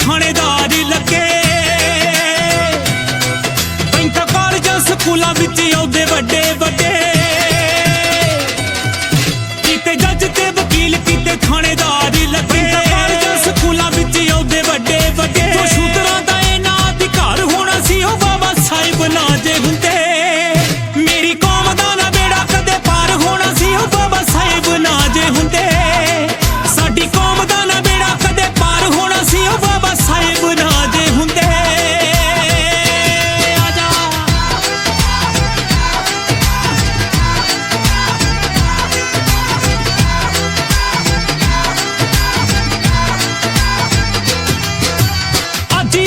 ਥਾਣੇਦਾਰ ਲੱਗੇ। ਬੈਂਕਾਂ ਸਕੂਲਾਂ ਵਿੱਚ ਆਉਂਦੇ ਵੱਡੇ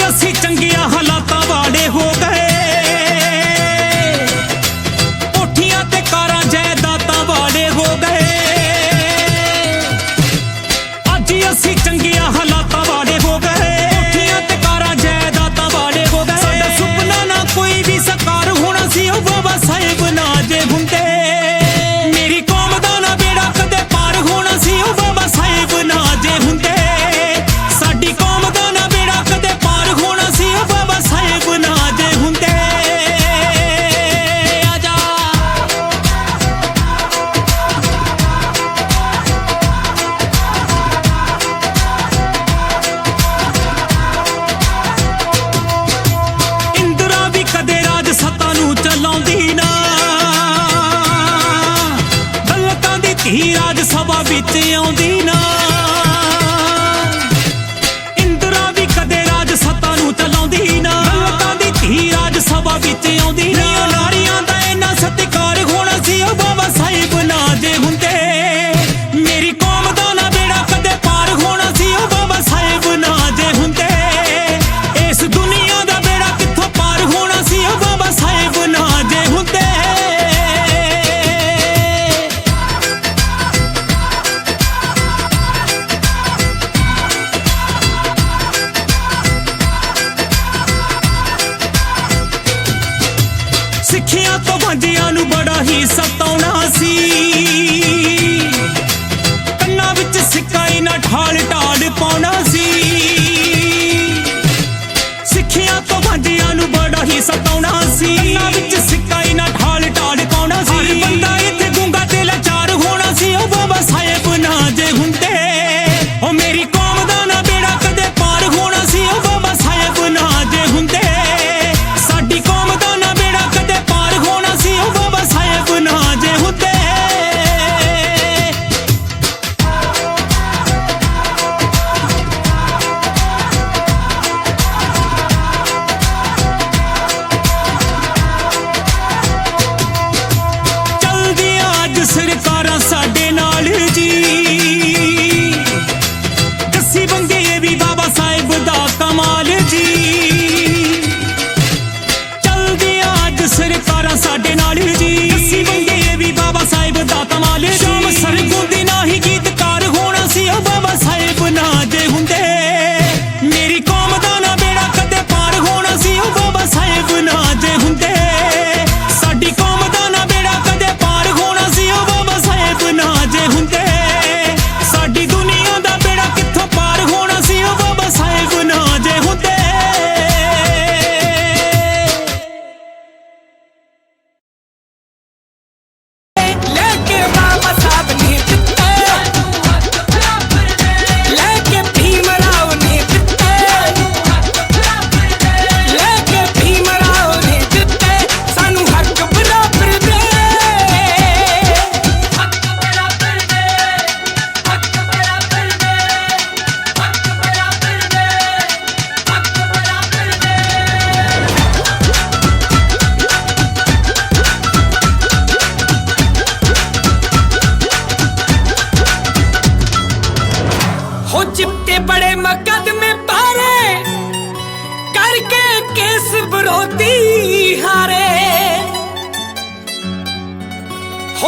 ਅਸੀਂ ਚੰਗੀਆਂ ਹਾਲਾਤਾਂ ਵਾੜੇ ਹੋ ਗਏ। ਕੋਠੀਆਂ ਤੇ ਕਾਰਾਂ ਜਾਇਦਾਦਾਂ ਵਾੜੇ ਹੋ ਗਏ। ਅੱਜ ਅਸੀਂ ਚੰਗੀਆਂ ਹਾਲਾਤਾਂ ਵਾੜੇ ਵਿੱਚ ਆਉਂਦੀ ਨਾ। ਇੰਦਰਾ ਵੀ ਕਦੇ ਰਾਜ ਸਤਾ ਨੂੰ ਚਲਾਉਂਦੀ ਨਾ। ਲੋਕਾਂ ਦੀ ਧੀ ਰਾਜ ਸਭਾ ਵਿੱਚ ਆਉਂਦੀ ਨਾ। ਅੱਖੀਆਂ ਤੋਂ ਵਾਂਝਿਆਂ ਨੂੰ ਬੜਾ ਹੀ ਸਤਾਉਣਾ ਸੀ। ਕੰਨਾਂ ਵਿੱਚ ਸਿੱਕਾ ਹੀ ਨਾ ਠਾਲ ਢਾਲ ਪਾਉਣਾ ਸੀ। ਸਿੱਖਿਆ ਤੋਂ ਵਾਂਝਿਆਂ ਨੂੰ ਬੜਾ ਹੀ ਸਤਾਉਣਾ ਸੀ।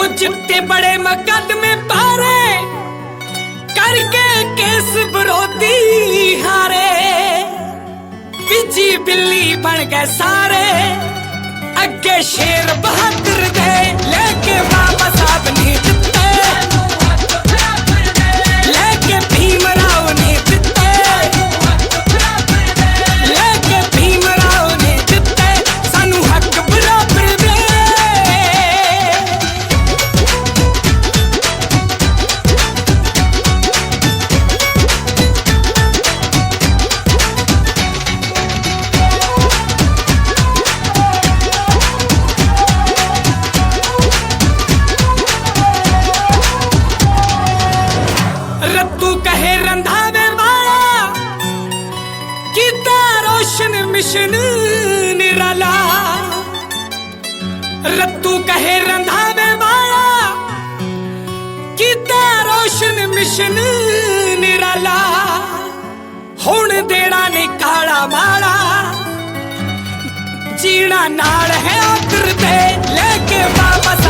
ਉਹ ਚਿੱਟੇ ਬੜੇ ਮਕਦਮੇ ਪਾਰੇ। ਕਰਕੇ ਕੇਸ ਵਿਰੋਧੀ ਹਾਰੇ। ਵਿੱਚੀ ਬਿੱਲੀ ਬਣ ਗਏ ਸਾਰੇ। ਅੱਗੇ ਸ਼ੇਰ ਬਹਾਦਰ ਦੇ ਲੈ ਕੇ ਵਾਪਸ ਆਪਣੀ ਰੱਤੂ ਕਹੇ ਰੰਧਾਵੇ ਵਾਲਾ ਕੀਤਾ ਰੋਸ਼ਨ ਮਿਸ਼ਨ ਨਿਰਾਲਾ। ਰੱਤੂ ਕਹੇ ਰੰਧਾਵੇ ਵਾਲਾ ਕੀਤਾ ਰੋਸ਼ਨ ਮਿਸ਼ਨ ਨਿਰਾਲਾ। ਹੁਣ ਦੇਣਾ ਨੇ ਕਾਲਾ ਮਾਲਾ, ਜੀਣਾ ਨਾਲ ਹੈ ਆਦਰ ਤੇ ਲੈ ਕੇ ਵਾਪਸ।